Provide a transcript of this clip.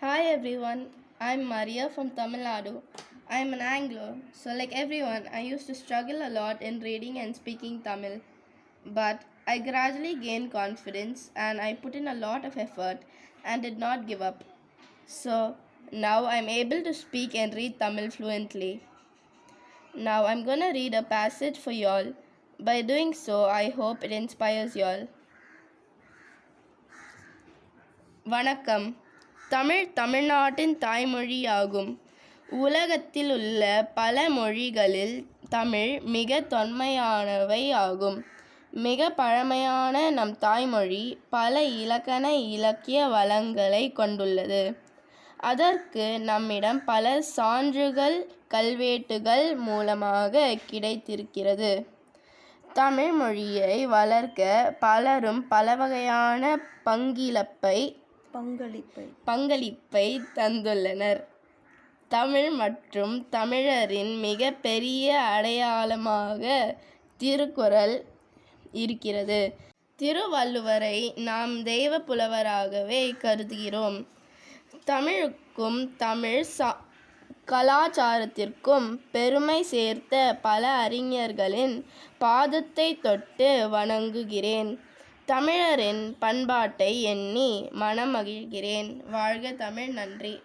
Hi everyone, I'm Maria from Tamil Nadu. I'm an Anglo, so like everyone, I used to struggle a lot in reading and speaking Tamil. But I gradually gained confidence and I put in a lot of effort and did not give up. So now I'm able to speak and read Tamil fluently. Now I'm gonna read a passage for y'all. By doing so, I hope it inspires y'all. Vanakkam Tamil தமிழ்நாட்டின் தாய்மொழியாகும். உலகத்தில் உள்ள பல மொழிகளில் தமிழ் மிக தொன்மையானவை ஆகும். மிக பழமையான நம் தாய்மொழி பல இலக்கண இலக்கிய வளங்களை கொண்டுள்ளது. அதற்கு நம்மிடம் பல சான்றுகள் கல்வெட்டுகள் மூலமாக கிடைத்திருக்கிறது. தமிழ் மொழியை வளர்க்க பலரும் பல வகையான பங்கிழப்பை பங்களிப்பை. பங்களிப்பை தந்துள்ளனர். தமிழ் மற்றும் தமிழரின் மிக பெரிய அடையாளமாக திருக்குறள் இருக்கிறது. திருவள்ளுவரை நாம் தெய்வ புலவராகவே கருதுகிறோம். தமிழுக்கும் தமிழ் சா கலாச்சாரத்திற்கும் பெருமை சேர்த்த பல அறிஞர்களின் பாதத்தை தொட்டு வணங்குகிறேன். தமிழரின் பண்பாட்டை எண்ணி மனமகிழ்கிறேன். வாழ்க தமிழ் நன்றி.